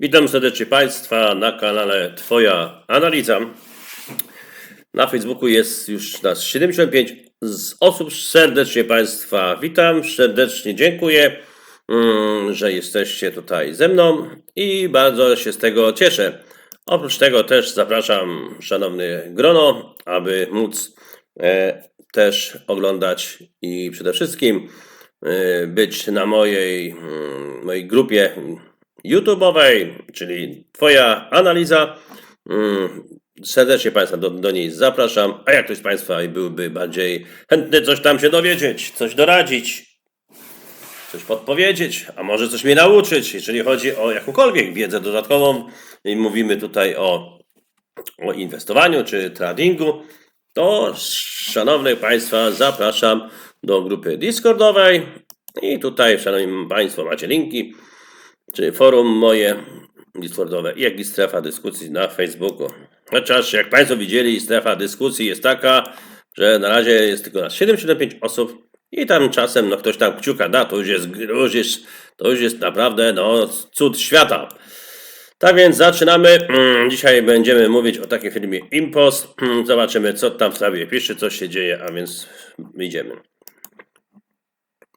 Witam serdecznie Państwa na kanale Twoja Analiza. Na Facebooku jest już nas 75 z osób. Serdecznie Państwa witam, serdecznie dziękuję, mm, że jesteście tutaj ze mną i bardzo się z tego cieszę. Oprócz tego też zapraszam szanowny grono, aby móc e, też oglądać i przede wszystkim e, być na mojej, mm, mojej grupie YouTube'owej, czyli Twoja analiza. Mm, Serdecznie Państwa do, do niej zapraszam. A jak ktoś z Państwa byłby bardziej chętny coś tam się dowiedzieć, coś doradzić, coś podpowiedzieć, a może coś mnie nauczyć, jeżeli chodzi o jakąkolwiek wiedzę dodatkową, i mówimy tutaj o, o inwestowaniu czy tradingu, to szanownych Państwa zapraszam do grupy Discordowej i tutaj, szanowni Państwo, macie linki czyli forum moje Discordowe, jak i strefa dyskusji na Facebooku. Chociaż jak Państwo widzieli, strefa dyskusji jest taka, że na razie jest tylko nas 75 osób i tam czasem no, ktoś tam kciuka da, to już jest, już jest, to już jest naprawdę no, cud świata. Tak więc zaczynamy. Mm, Dzisiaj będziemy mówić o takim filmie Impost. Mm, Zobaczymy, co tam w sprawie pisze, co się dzieje, a więc idziemy.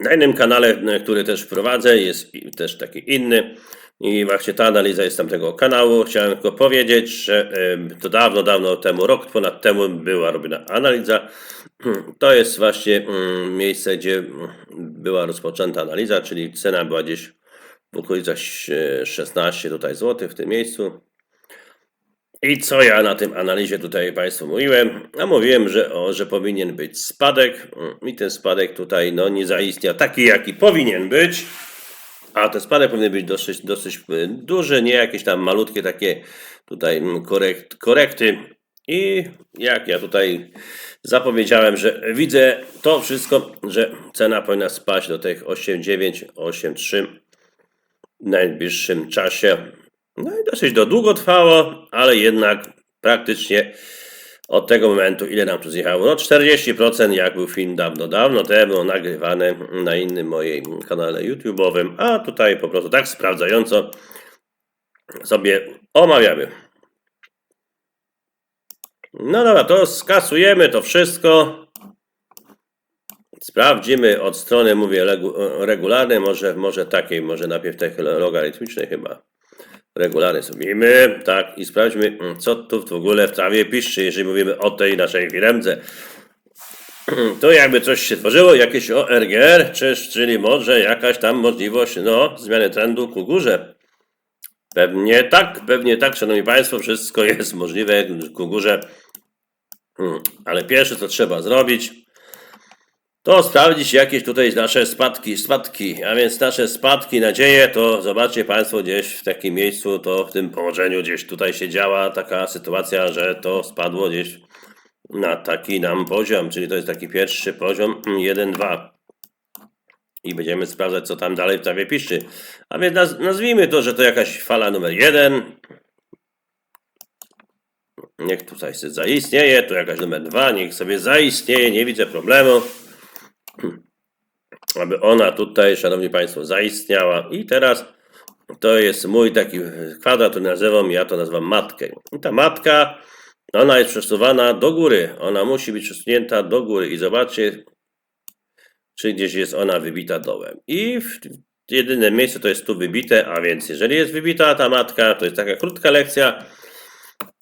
Na innym kanale, który też prowadzę, jest też taki inny. I właśnie ta analiza jest tamtego kanału. Chciałem tylko powiedzieć, że to dawno, dawno temu, rok ponad temu była robiona analiza. To jest właśnie mm, miejsce, gdzie mm, była rozpoczęta analiza, czyli cena była gdzieś w okolicach e, 16 tutaj zł w tym miejscu. I co ja na tym analizie tutaj Państwu mówiłem? A mówiłem, że, o, że powinien być spadek mm, i ten spadek tutaj no, nie zaistniał taki, jaki powinien być. A ten spadek powinien być dosyć, dosyć e, duży, nie jakieś tam malutkie takie tutaj mm, korekt, korekty. I jak ja tutaj zapowiedziałem, że widzę to wszystko, że cena powinna spaść do tych 8,9, 8,3 w najbliższym czasie. No i dosyć to długo trwało, ale jednak praktycznie od tego momentu, ile nam tu zjechało? No 40% jak był film dawno, dawno temu nagrywany na innym moim kanale YouTube'owym, a tutaj po prostu tak sprawdzająco sobie omawiamy. No dobra, to skasujemy to wszystko. Sprawdzimy od strony, mówię, regularnej, może, może takiej, może najpierw tej logarytmicznej chyba. Regularnie zrobimy, tak, i sprawdźmy, mm, co tu w ogóle w trawie piszczy, jeżeli mówimy o tej naszej firmce. To jakby coś się tworzyło, jakieś ORGR, czy, czyli może jakaś tam możliwość, no, zmiany trendu ku górze. Pewnie tak, pewnie tak, szanowni państwo, wszystko jest możliwe ku górze. Hmm, Ale pierwsze, co trzeba zrobić, to sprawdzić jakieś tutaj nasze spadki, spadki, a więc nasze spadki, nadzieje, to zobaczcie Państwo gdzieś w takim miejscu, to w tym położeniu gdzieś tutaj się działa taka sytuacja, że to spadło gdzieś na taki nam poziom, czyli to jest taki pierwszy poziom 1-2. I będziemy sprawdzać, co tam dalej w trawie piszczy. A więc naz nazwijmy to, że to jakaś fala numer 1. Niech tutaj sobie zaistnieje, tu jakaś numer 2, niech sobie zaistnieje, nie widzę problemu aby ona tutaj, szanowni państwo, zaistniała. I teraz to jest mój taki kwadrat, który nazywam, ja to nazywam matkę. I ta matka, ona jest przesuwana do góry. Ona musi być przesunięta do góry i zobaczcie, czy gdzieś jest ona wybita dołem. I jedyne miejsce to jest tu wybite, a więc jeżeli jest wybita ta matka, to jest taka krótka lekcja,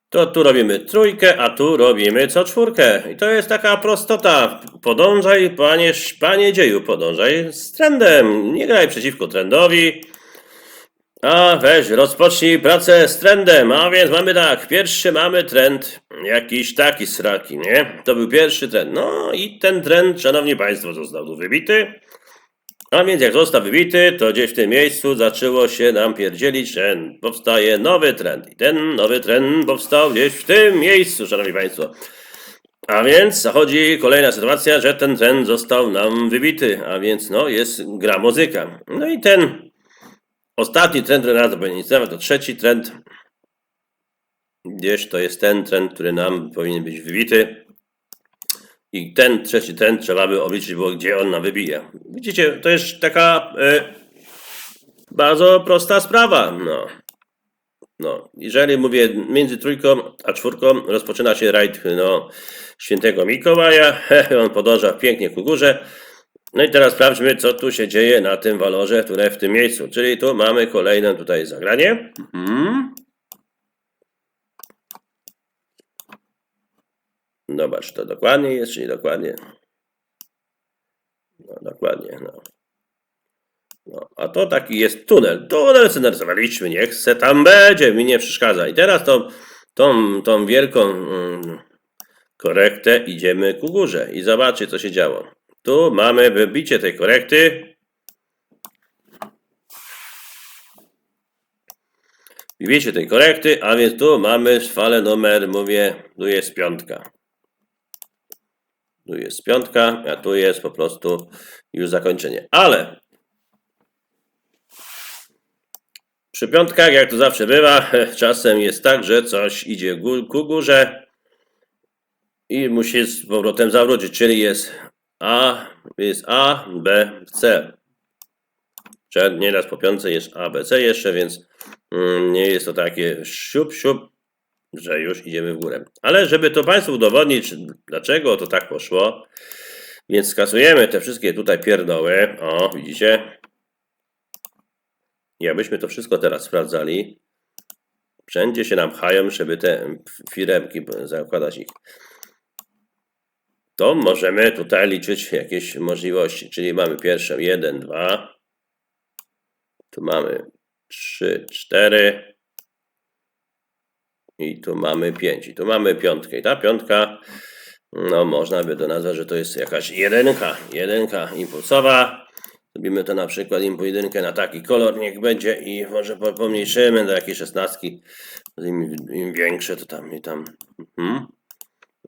to tu robimy trójkę, a tu robimy co czwórkę. I to jest taka prostota. Podążaj, panie, panie dzieju, podążaj z trendem. Nie graj przeciwko trendowi. A weź, rozpocznij pracę z trendem. A więc mamy tak, pierwszy mamy trend, jakiś taki sraki, nie? To był pierwszy trend. No i ten trend, szanowni państwo, został tu wybity. A więc jak został wybity, to gdzieś w tym miejscu zaczęło się nam pierdzielić, że powstaje nowy trend. I ten nowy trend powstał gdzieś w tym miejscu, szanowni państwo. A więc zachodzi kolejna sytuacja, że ten trend został nam wybity, a więc no jest gra muzyka. No i ten ostatni trend, który nas powinien istnieć, to trzeci trend. Gdzieś to jest ten trend, który nam powinien być wybity. I ten trzeci trend trzeba by obliczyć było, gdzie on nam wybije. Widzicie, to jest taka e, bardzo prosta sprawa. No. No, jeżeli mówię między trójką a czwórką rozpoczyna się rajd no, świętego Mikołaja, on podąża pięknie ku górze. No i teraz sprawdźmy, co tu się dzieje na tym walorze, które w tym miejscu. Czyli tu mamy kolejne tutaj zagranie. Mhm. Zobacz, to dokładnie jest, czyli dokładnie. No, dokładnie, no. no. A to taki jest tunel. Tunel co narysowaliśmy, niech se tam będzie, mi nie przeszkadza. I teraz tą, tą, tą wielką mm, korektę idziemy ku górze i zobaczcie, co się działo. Tu mamy wybicie tej korekty. Wybicie tej korekty, a więc tu mamy falę numer, mówię, tu jest piątka. Tu jest piątka, a tu jest po prostu już zakończenie. Ale przy piątkach, jak to zawsze bywa, czasem jest tak, że coś idzie ku górze i musi z powrotem zawrócić, czyli jest A, jest A, B, C. Nieraz po piątce jest A, B, C jeszcze, więc mm, nie jest to takie siup, siup, że już idziemy w górę. Ale żeby to Państwu udowodnić, dlaczego to tak poszło, więc skasujemy te wszystkie tutaj pierdoły. O, widzicie? I abyśmy to wszystko teraz sprawdzali, wszędzie się nam pchają, żeby te firemki zakładać ich. To możemy tutaj liczyć jakieś możliwości, czyli mamy pierwsze 1, 2, tu mamy 3, 4, i tu mamy 5. I tu mamy piątkę. I ta piątka, no można by to nazwać, że to jest jakaś jedynka. Jedynka impulsowa. Zrobimy to na przykład impu jedynkę na taki kolor, niech będzie i może po- pomniejszymy do jakiejś szesnastki. Im, Im większe to tam i tam. Mhm.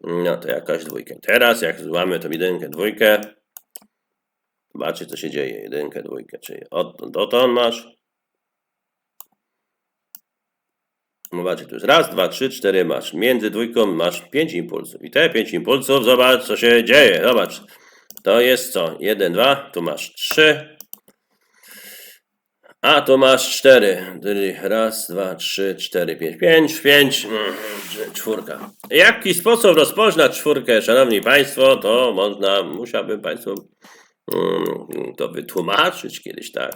No to jakaś dwójka. Teraz jak złamy tą jedynkę, dwójkę, zobaczcie co się dzieje. Jedynkę, dwójkę, czyli od, dotąd masz. Zobaczcie, tu jest raz, dwa, trzy, cztery masz. Między dwójką masz pięć impulsów. I te pięć impulsów, zobacz, co się dzieje. Zobacz. To jest co? Jeden, dwa, tu masz trzy. A tu masz cztery. Czyli raz, dwa, trzy, cztery, pięć. Pięć, pięć, mm, czwórka. Jaki sposób rozpoznać czwórkę, szanowni państwo, to można, musiałbym państwu mm, to wytłumaczyć kiedyś, tak.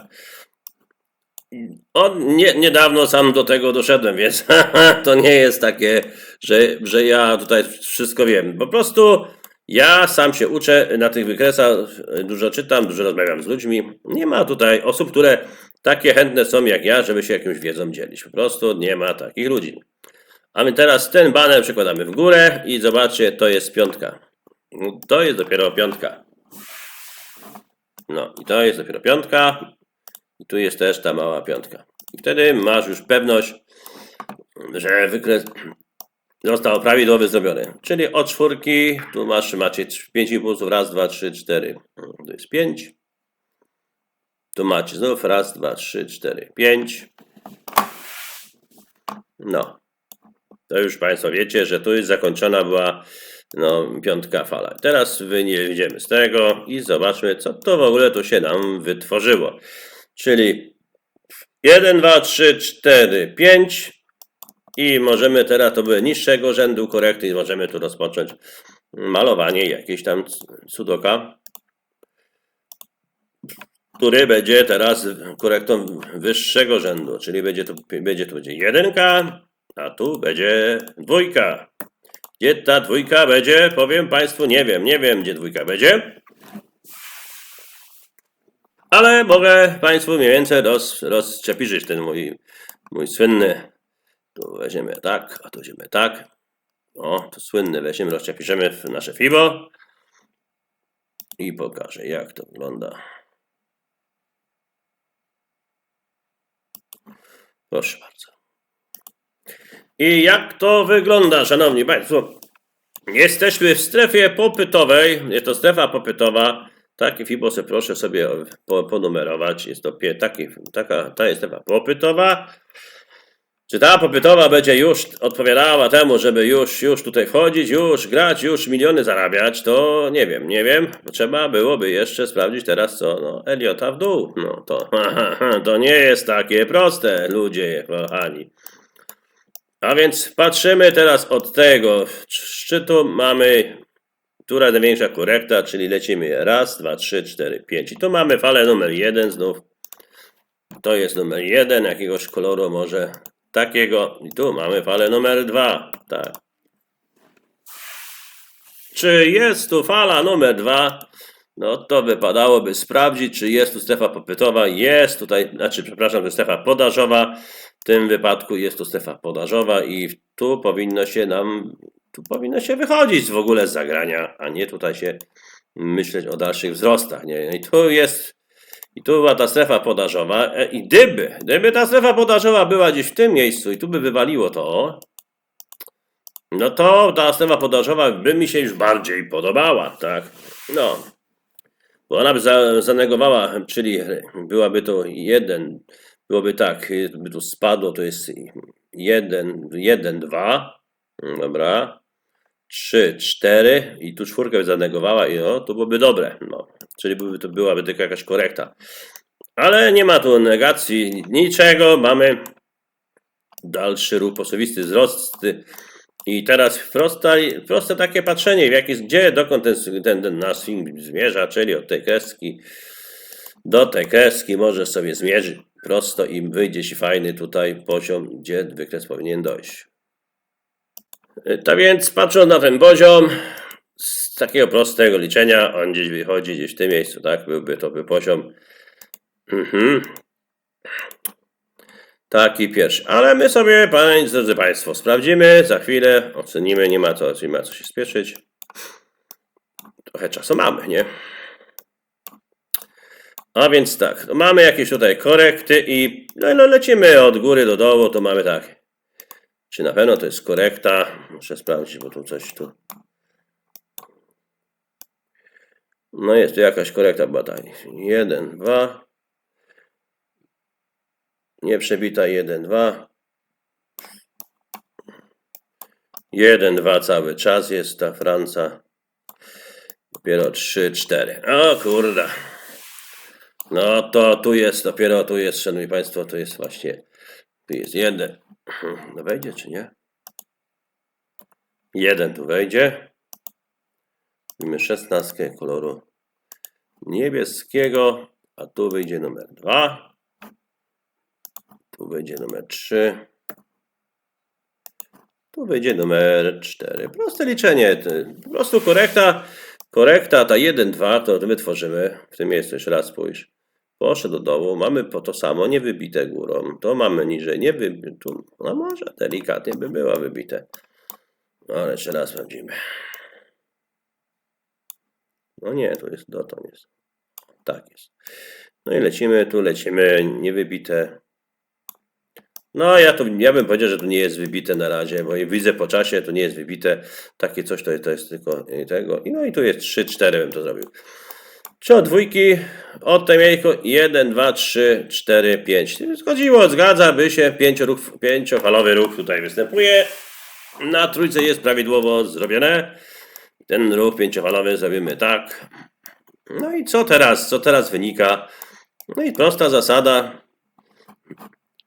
On nie, niedawno sam do tego doszedłem, więc to nie jest takie, że, że ja tutaj wszystko wiem. Po prostu ja sam się uczę na tych wykresach, dużo czytam, dużo rozmawiam z ludźmi. Nie ma tutaj osób, które takie chętne są jak ja, żeby się jakąś wiedzą dzielić. Po prostu nie ma takich ludzi. A my teraz ten baner przekładamy w górę i zobaczcie, to jest piątka. To jest dopiero piątka. No i to jest dopiero piątka. I tu jest też ta mała piątka. I wtedy masz już pewność, że wykres został prawidłowy zrobiony. Czyli od czwórki, tu masz, macie 5 impulsów, raz, dwa, trzy, cztery. Tu jest 5. Tu macie znów raz, dwa, trzy, cztery, pięć. No. To już Państwo wiecie, że tu jest zakończona była no, piątka fala. Teraz wyjdziemy z tego i zobaczmy, co to w ogóle tu się nam wytworzyło. Czyli 1, 2, 3, 4, 5 i możemy teraz, to były niższego rzędu korekty i możemy tu rozpocząć malowanie jakiejś tam sudoka, który będzie teraz korektą wyższego rzędu, czyli będzie tu, będzie tu będzie jedynka, a tu będzie dwójka. Gdzie ta dwójka będzie? Powiem Państwu, nie wiem, nie wiem, gdzie dwójka będzie. Ale mogę Państwu mniej więcej roz, rozczepiżyć ten mój, mój słynny. Tu weźmiemy tak, a tu weźmiemy tak. O, to słynny weźmiemy, rozczepiszemy w nasze FIBO. I pokażę, jak to wygląda. Proszę bardzo. I jak to wygląda, szanowni państwo? Jesteśmy w strefie popytowej. Jest to strefa popytowa. Takie FIBO sobie proszę sobie po, ponumerować. Jest to pie- taki, taka, ta jest strefa popytowa. Czy ta popytowa będzie już odpowiadała temu, żeby już, już tutaj wchodzić, już grać, już miliony zarabiać, to nie wiem, nie wiem. Trzeba byłoby jeszcze sprawdzić teraz co, no, Eliota w dół. No to, to nie jest takie proste, ludzie kochani. A więc patrzymy teraz od tego szczytu. Mamy, która największa korekta, czyli lecimy raz, dwa, trzy, cztery, pięć. I tu mamy falę numer jeden znów. To jest numer jeden, jakiegoś koloru może takiego. I tu mamy falę numer dwa. Tak. Czy jest tu fala numer dwa? No to wypadałoby sprawdzić, czy jest tu strefa popytowa. Jest tutaj, znaczy, przepraszam, to strefa podażowa. W tym wypadku jest to strefa podażowa i tu powinno się nam, tu powinno się wychodzić w ogóle z zagrania, a nie tutaj się myśleć o dalszych wzrostach. Nie? I tu jest, i tu była ta strefa podażowa e, i gdyby, gdyby ta strefa podażowa była gdzieś w tym miejscu i tu by wywaliło to, no to ta strefa podażowa by mi się już bardziej podobała, tak? No, bo ona by za, zanegowała, czyli byłaby to jeden, byłoby tak, by tu spadło, to jest jeden, jeden, dwa, dobra, trzy, cztery i tu czwórkę zanegowała i no, to byłoby dobre, no, czyli byłby, to byłaby tylko jakaś korekta. Ale nie ma tu negacji niczego, mamy dalszy ruch posuwisty, wzrost, i teraz prosta, proste takie patrzenie, w jaki, gdzie, dokąd ten, ten, ten nasz film zmierza, czyli od tej kreski do tej kreski może sobie zmierzyć prosto i wyjdzie ci fajny tutaj poziom, gdzie wykres powinien dojść. Tak więc patrząc na ten poziom, z takiego prostego liczenia, on gdzieś wychodzi, gdzieś w tym miejscu, tak? Byłby to by poziom. Mhm. Taki pierwszy. Ale my sobie, panie, drodzy Państwo, sprawdzimy, za chwilę ocenimy, nie ma co, nie ma co się spieszyć. Trochę czasu mamy, nie? A więc tak, mamy jakieś tutaj korekty i no, no lecimy od góry do dołu, to mamy tak. Czy na pewno to jest korekta? Muszę sprawdzić, bo tu coś tu. No jest tu jakaś korekta batalii. Jeden, dwa, nie przebita 1, 2. 1, 2 cały czas jest ta Franca. Dopiero 3, 4. O kurde. No to tu jest, dopiero tu jest, szanowni państwo, to jest właśnie, tu jest jeden. No wejdzie czy nie? Jeden tu wejdzie. Mamy szesnastkę koloru niebieskiego, a tu wyjdzie numer dwa. Tu będzie numer 3. Tu będzie numer 4. Proste liczenie. Po prostu korekta. Korekta ta 1, 2 to my tworzymy. W tym miejscu jeszcze raz spójrz. Poszedł do dołu. Mamy po to samo nie wybite górą. To mamy niżej nie wybite. No może delikatnie by była wybite. No ale jeszcze raz sprawdzimy. No nie, tu jest dotąd jest. Tak jest. No i lecimy, tu lecimy niewybite. No, ja, tu, ja bym powiedział, że to nie jest wybite na razie, bo widzę po czasie, to nie jest wybite. Takie coś to, to jest tylko tego. I no i tu jest 3, 4 bym to zrobił. Czy od dwójki, od tej miejscu 1, 2, 3, 4, 5. Zgodziło, zgadza, by się pięcioruch, pięciofalowy ruch tutaj występuje. Na trójce jest prawidłowo zrobione. Ten ruch pięciofalowy zrobimy tak. No i co teraz? Co teraz wynika? No i prosta zasada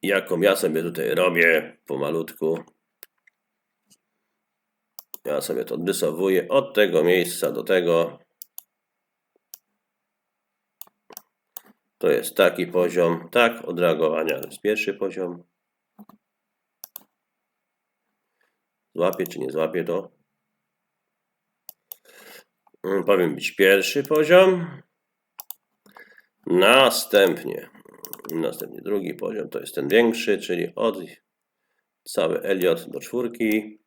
jaką ja sobie tutaj robię pomalutku. Ja sobie to dysowuję od tego miejsca do tego. To jest taki poziom, tak, odreagowania to jest pierwszy poziom. Złapie czy nie złapie to? Hmm, powinien być pierwszy poziom. Następnie Następnie drugi poziom to jest ten większy, czyli od cały Eliot do czwórki.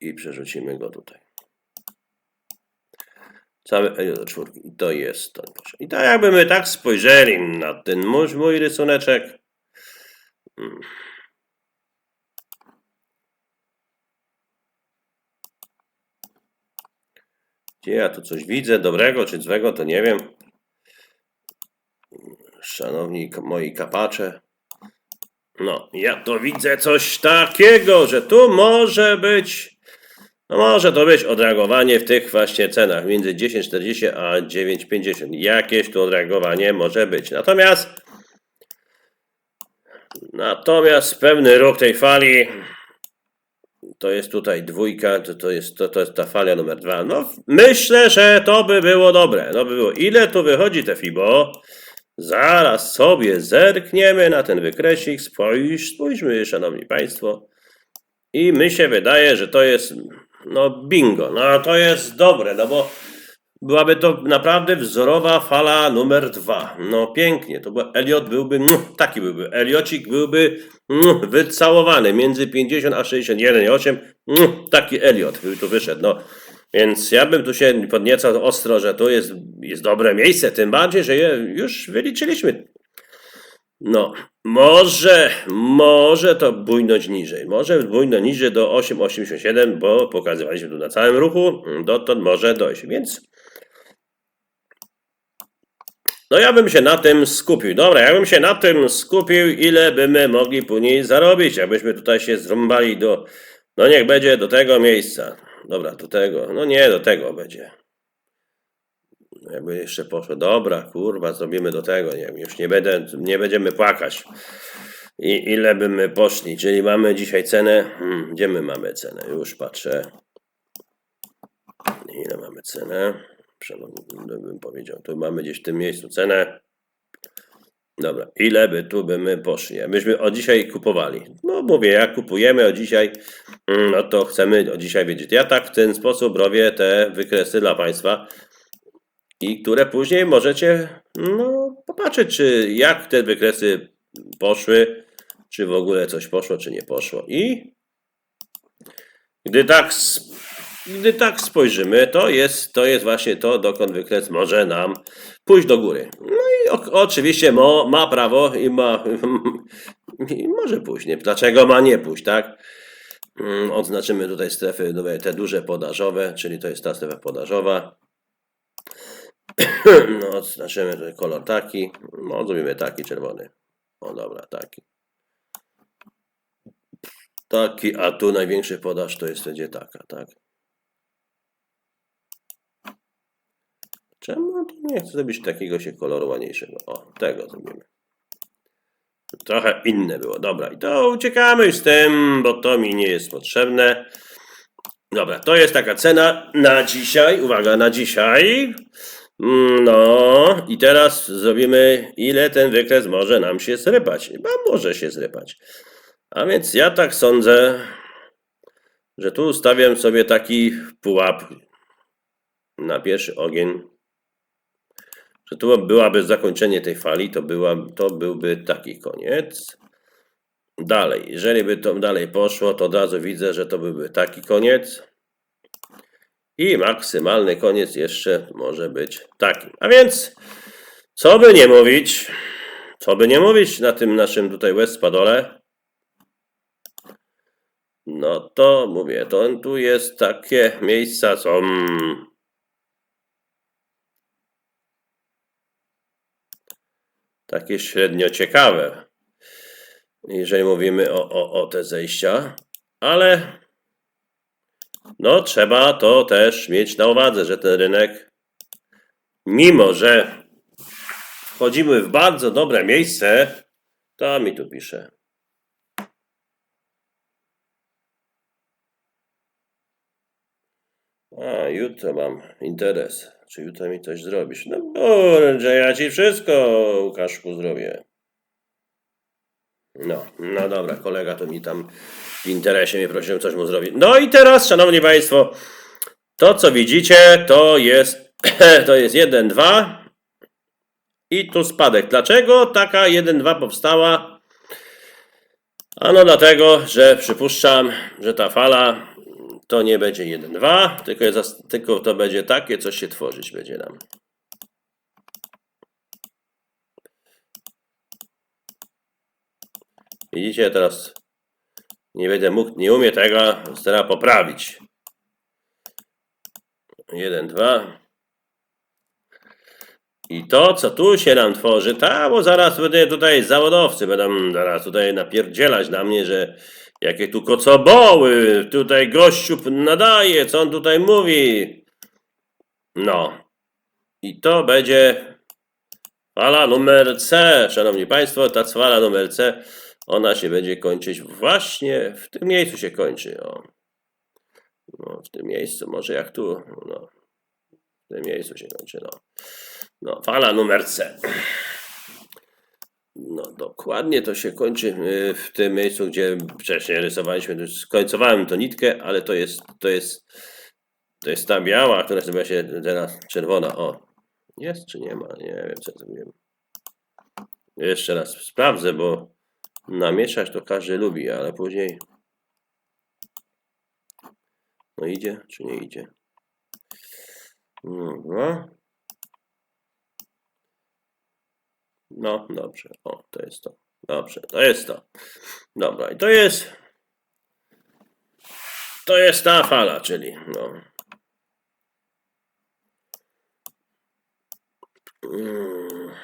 I przerzucimy go tutaj. Cały Eliot do czwórki. I to jest poziom. I tak jakby my tak spojrzeli na ten mój, mój rysuneczek. Hmm. Gdzie ja tu coś widzę dobrego czy złego, to nie wiem. Szanowni moi kapacze. No, ja to widzę coś takiego, że tu może być, no może to być odreagowanie w tych właśnie cenach między 10,40 a 9,50. Jakieś tu odreagowanie może być. Natomiast Natomiast pewny ruch tej fali to jest tutaj dwójka, to, to, jest, to, to jest ta fala numer dwa. No, myślę, że to by było dobre. To by było. Ile tu wychodzi te FIBO? Zaraz sobie zerkniemy na ten wykresik. Spójrz, spójrzmy, szanowni państwo. I mi się wydaje, że to jest, no bingo, no to jest dobre, no bo byłaby to naprawdę wzorowa fala numer dwa. No pięknie, to by Eliot byłby, mm, taki byłby, Eliocik byłby mm, wycałowany. Między 50 a 61,8, mm, taki Eliot by tu wyszedł, no. Więc ja bym tu się podniecał ostro, że to jest, jest dobre miejsce, tym bardziej, że je już wyliczyliśmy no, może, może to bujnąć niżej. Może bujno niżej do 8,87, bo pokazywaliśmy tu na całym ruchu, dotąd może dojść. Więc no ja bym się na tym skupił. Dobra, ja bym się na tym skupił, ile by my mogli później zarobić, jakbyśmy tutaj się zrąbali do, no niech będzie do tego miejsca. Dobra, do tego, no nie, do tego będzie. Jakby jeszcze poszło, dobra, kurwa, zrobimy do tego, nie wiem, już nie, będę, nie będziemy płakać. I ile by my poszli, czyli mamy dzisiaj cenę, hmm, gdzie my mamy cenę, już patrzę. Ile mamy cenę? Bym powiedział, tu mamy gdzieś w tym miejscu cenę. Dobra, ile by tu by my poszli? Myśmy od dzisiaj kupowali. No mówię, jak kupujemy od dzisiaj, mm, no to chcemy od dzisiaj wiedzieć. Ja tak w ten sposób robię te wykresy dla Państwa i które później możecie no, popatrzeć, czy jak te wykresy poszły, czy w ogóle coś poszło, czy nie poszło. I gdy tak, gdy tak spojrzymy, to jest, to jest właśnie to, dokąd wykres może nam pójść do góry. No i o, oczywiście mo, ma prawo i ma i może pójść. Nie? Dlaczego ma nie pójść, tak? Mm, Odznaczymy tutaj strefy, te duże podażowe, czyli to jest ta strefa podażowa. No, odznaczymy tutaj kolor taki. No, zrobimy taki czerwony. O dobra, taki. Taki, a tu największy podaż to jest będzie taka, tak? Czemu nie chcę zrobić takiego się koloru ładniejszego? O, tego zrobimy. Trochę inne było. Dobra, i to uciekamy z tym, bo to mi nie jest potrzebne. Dobra, to jest taka cena na dzisiaj. Uwaga, na dzisiaj. Mm, No, i teraz zrobimy, ile ten wykres może nam się zrypać. Chyba może się zrypać. A więc ja tak sądzę, że tu ustawiam sobie taki pułap na pierwszy ogień. Że tu byłaby zakończenie tej fali, to, była, to byłby taki koniec. Dalej, jeżeli by to dalej poszło, to od razu widzę, że to byłby taki koniec. I maksymalny koniec jeszcze może być taki. A więc, co by nie mówić, co by nie mówić na tym naszym tutaj Westpadole, no to mówię, to tu jest takie miejsca, co... Mm, takie średnio ciekawe, jeżeli mówimy o, o, o te zejścia, ale no trzeba to też mieć na uwadze, że ten rynek, mimo że wchodzimy w bardzo dobre miejsce, to mi tu pisze. A, jutro mam interes. Czy jutro mi coś zrobisz? No kurczę, ja ci wszystko, Łukaszku, zrobię. No, no dobra, kolega to mi tam w interesie mnie prosił, coś mu zrobić. No i teraz, szanowni państwo, to co widzicie, to jest, to jest 1, 2 i tu spadek. Dlaczego taka 1-2 powstała? Ano dlatego, że przypuszczam, że ta fala to nie będzie 1-2, tylko, jest, tylko to będzie takie, coś się tworzyć będzie nam. Widzicie, teraz nie będę mógł, nie umie tego teraz poprawić. 1, 2. I to, co tu się nam tworzy, ta, bo zaraz będę tutaj zawodowcy będą zaraz tutaj napierdzielać na mnie, że jakie tu kocoboły, tutaj gościu nadaje, co on tutaj mówi. No. I to będzie fala numer C, szanowni państwo, ta fala numer C ona się będzie kończyć właśnie w tym miejscu się kończy. O. No, w tym miejscu, może jak tu, no, w tym miejscu się kończy, no. No, fala numer C. No, dokładnie to się kończy y, w tym miejscu, gdzie wcześniej rysowaliśmy. Skońcowałem to nitkę, ale to jest, to jest, to jest ta biała, która nazywa się teraz czerwona. O, jest czy nie ma? Nie wiem, co zrobiłem. Jeszcze raz sprawdzę, bo namieszać to każdy lubi, ale później. No idzie, czy nie idzie? Dobra. No, dobrze. O, to jest to. Dobrze, to jest to. Dobra, i to jest. To jest ta fala, czyli no. Mm.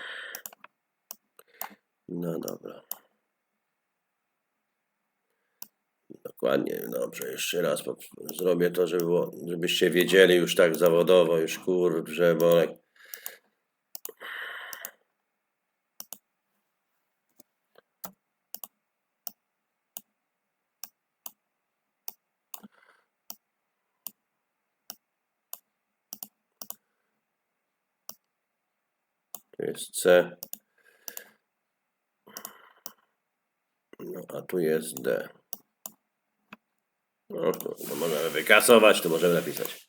No dobra. Dokładnie, dobrze, jeszcze raz zrobię to, żeby było, żebyście wiedzieli już tak zawodowo, już kurczę, bo jak Tu jest C. No, a tu jest D. No, to możemy wykasować, to możemy napisać.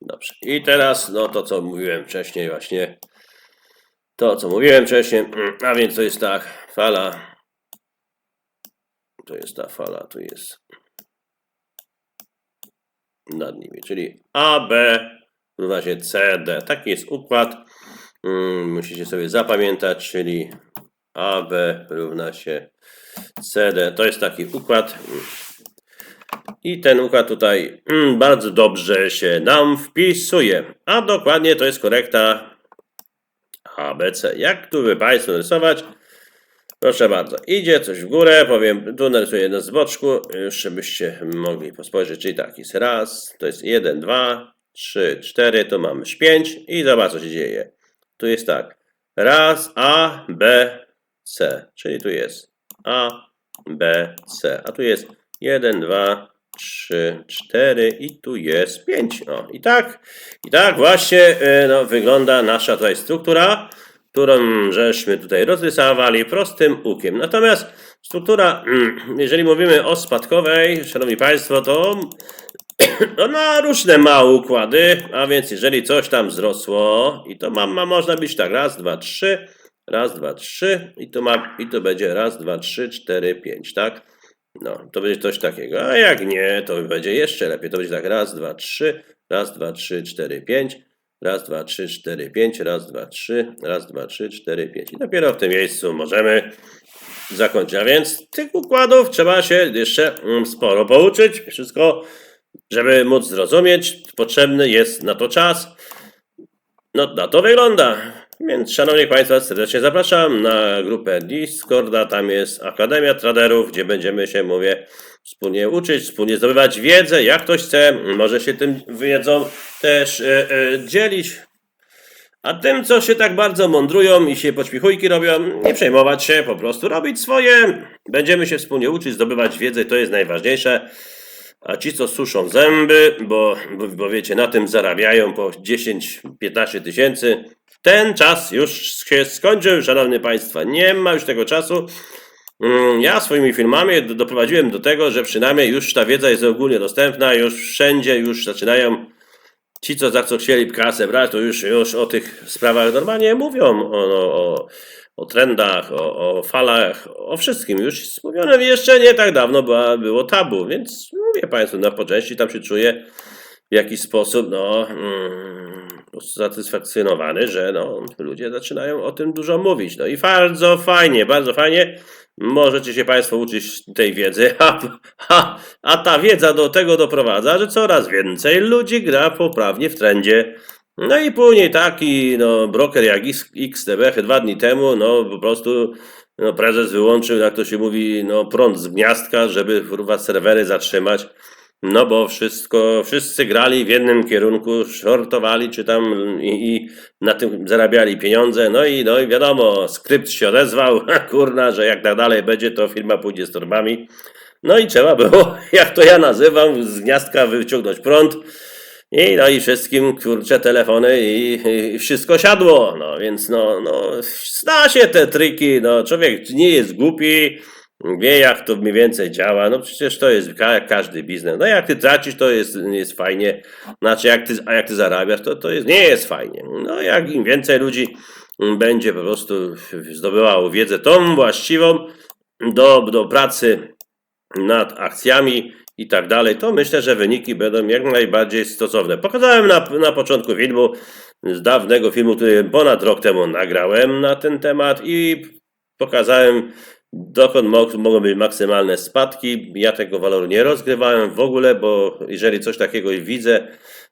Dobrze. I teraz, no to co mówiłem wcześniej właśnie. To co mówiłem wcześniej, a więc to jest tak, fala. To jest ta fala, tu jest nad nimi, czyli A, B równa się C, D. Taki jest układ. Mm, Musicie sobie zapamiętać, czyli AB równa się CD. To jest taki układ. I ten układ tutaj mm, bardzo dobrze się nam wpisuje. A dokładnie to jest korekta ABC. Jak tu by Państwo rysować? Proszę bardzo, idzie coś w górę, powiem, tu narysuję jedno z boczku, już żebyście mogli spojrzeć, czyli tak, jest raz, to jest jeden, dwa, trzy, cztery, tu mamy pięć i zobacz, co się dzieje. Tu jest tak, raz, A, B, C, czyli tu jest A, B, C, a tu jest jeden, dwa, trzy, cztery i tu jest pięć. O, i tak, i tak właśnie e, no, wygląda nasza tutaj struktura którą żeśmy tutaj rozrysowali prostym łukiem. Natomiast struktura, mm, jeżeli mówimy o spadkowej, Szanowni Państwo, to ona różne ma układy, a więc jeżeli coś tam wzrosło i to ma, ma można być tak, raz, dwa, trzy, raz, dwa, trzy i to, ma, i to będzie raz, dwa, trzy, cztery, pięć, tak? No, to będzie coś takiego, a jak nie, to będzie jeszcze lepiej, to będzie tak, raz, dwa, trzy, raz, dwa, trzy, cztery, pięć, Raz, dwa, trzy, cztery, pięć, raz, dwa, trzy, raz, dwa, trzy, cztery, pięć. I dopiero w tym miejscu możemy zakończyć. A więc tych układów trzeba się jeszcze mm, sporo pouczyć. Wszystko, żeby móc zrozumieć, potrzebny jest na to czas. No, na to wygląda. Więc, szanowni Państwo, serdecznie zapraszam na grupę Discorda. Tam jest Akademia Traderów, gdzie będziemy się, mówię, wspólnie uczyć, wspólnie zdobywać wiedzę. Jak ktoś chce, może się tym wiedzą też e, e, dzielić. A tym, co się tak bardzo mądrują i się poćpichujki robią, nie przejmować się, po prostu robić swoje. Będziemy się wspólnie uczyć, zdobywać wiedzę, to jest najważniejsze. A ci, co suszą zęby, bo, bo, bo wiecie, na tym zarabiają po 10-15 tysięcy, ten czas już się skończył, szanowni państwo. Nie ma już tego czasu. Mm, Ja swoimi filmami do- doprowadziłem do tego, że przynajmniej już ta wiedza jest ogólnie dostępna, już wszędzie już zaczynają ci, co za co chcieli kasę brać, to już, już o tych sprawach normalnie mówią, o, o, o trendach, o, o falach, o wszystkim. Już jest mówione jeszcze nie tak dawno była, było tabu, więc mówię Państwu, na po części tam się czuję w jakiś sposób, no, mm, satysfakcjonowany, że no, ludzie zaczynają o tym dużo mówić. No i bardzo fajnie, bardzo fajnie. Możecie się Państwo uczyć tej wiedzy, a, a, a ta wiedza do tego doprowadza, że coraz więcej ludzi gra poprawnie w trendzie. No i później taki no, broker jak XTB dwa dni temu, no po prostu no, prezes wyłączył, jak to się mówi, no, prąd z gniazdka, żeby kurwa serwery zatrzymać. No bo wszystko, wszyscy grali w jednym kierunku, shortowali czy tam i, i na tym zarabiali pieniądze. No i, no i wiadomo, skrypt się odezwał, kurna, że jak tak dalej będzie, to firma pójdzie z torbami. No i trzeba było, jak to ja nazywam, z gniazdka wyciągnąć prąd. I no i wszystkim, kurcze, telefony i, i wszystko siadło. No więc no, no, zna się te triki, no człowiek nie jest głupi, wie jak to mniej więcej działa, no przecież to jest jak każdy biznes. No jak ty tracisz, to jest, jest fajnie, znaczy jak ty, a jak ty zarabiasz, to, to jest, nie jest fajnie. No jak im więcej ludzi będzie po prostu zdobywało wiedzę tą właściwą do, do pracy nad akcjami i tak dalej, to myślę, że wyniki będą jak najbardziej stosowne. Pokazałem na, na początku filmu, z dawnego filmu, który ponad rok temu nagrałem na ten temat i pokazałem, dokąd mo- mogą być maksymalne spadki. Ja tego waloru nie rozgrywałem w ogóle, bo jeżeli coś takiego widzę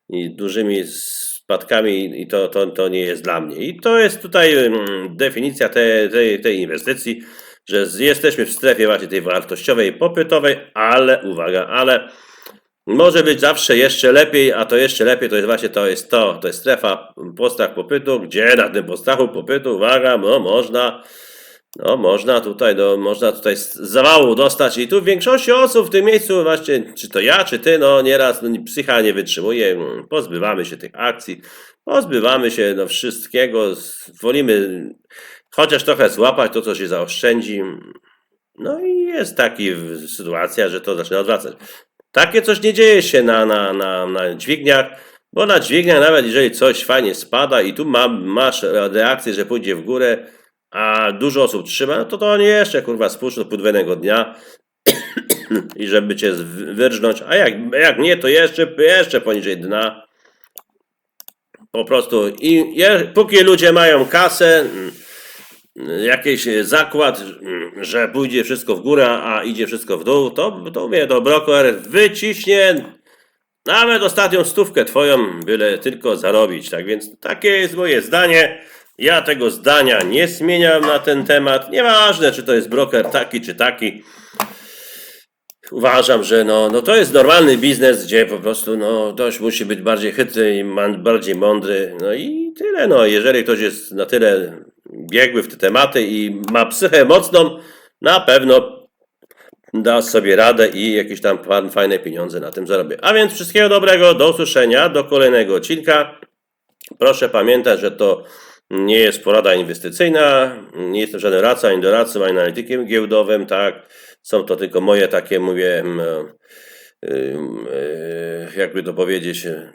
i dużymi spadkami, i to, to, to nie jest dla mnie. I to jest tutaj mm, definicja tej, tej, tej inwestycji że jesteśmy w strefie właśnie tej wartościowej, popytowej, ale uwaga, ale może być zawsze jeszcze lepiej, a to jeszcze lepiej to jest właśnie to jest to, to jest strefa postrach popytu, gdzie na tym postrachu popytu, uwaga, no można, no można tutaj, do, można tutaj z zawału dostać i tu w większości osób w tym miejscu właśnie, czy to ja, czy ty, no nieraz no, psycha nie wytrzymuje, mm, pozbywamy się tych akcji, pozbywamy się no wszystkiego, wolimy chociaż trochę złapać to, co się zaoszczędzi. No i jest taka sytuacja, że to zaczyna odwracać. Takie coś nie dzieje się na, na, na, na dźwigniach, bo na dźwigniach nawet jeżeli coś fajnie spada i tu ma, masz reakcję, że pójdzie w górę, a dużo osób trzyma, no to to nie jeszcze kurwa spuszcz do podwójnego dnia i żeby cię wyrżnąć, a jak, jak nie, to jeszcze, jeszcze poniżej dna. Po prostu i je, póki ludzie mają kasę, mm, jakiś zakład, mm, że pójdzie wszystko w górę, a idzie wszystko w dół, to, to mnie to broker wyciśnie nawet ostatnią stówkę twoją, byle tylko zarobić. Tak więc takie jest moje zdanie. Ja tego zdania nie zmieniam na ten temat. Nieważne, czy to jest broker taki, czy taki. Uważam, że no, no to jest normalny biznes, gdzie po prostu no, ktoś musi być bardziej chytry i bardziej mądry. No i tyle. No, jeżeli ktoś jest na tyle biegły w te tematy i ma psychę mocną, na pewno da sobie radę i jakieś tam fa- fajne pieniądze na tym zarobię. A więc wszystkiego dobrego, do usłyszenia, do kolejnego odcinka. Proszę pamiętać, że to nie jest porada inwestycyjna, nie jestem żaden radca, ani doradcą, ani analitykiem giełdowym, tak. Są to tylko moje takie, mówię, e, jakby to powiedzieć, e,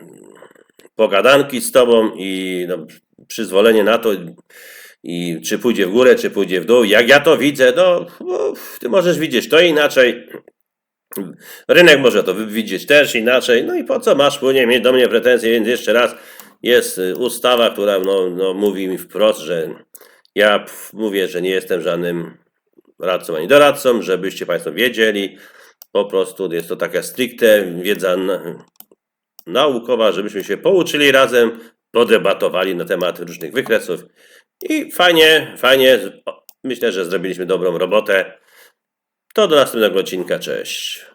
pogadanki z tobą i no, przyzwolenie na to, i czy pójdzie w górę, czy pójdzie w dół. Jak ja to widzę, no ty możesz widzieć to inaczej. Rynek może to widzieć też inaczej. No i po co masz płynie mieć do mnie pretensje? Więc jeszcze raz jest y, ustawa, która no, no, mówi mi wprost, że ja mówię, że nie jestem żadnym radcą ani doradcą, żebyście Państwo wiedzieli. Po prostu jest to taka stricte wiedza na- naukowa, żebyśmy się pouczyli razem, podebatowali na temat różnych wykresów. I fajnie, fajnie. Myślę, że zrobiliśmy dobrą robotę. To do następnego odcinka. Cześć.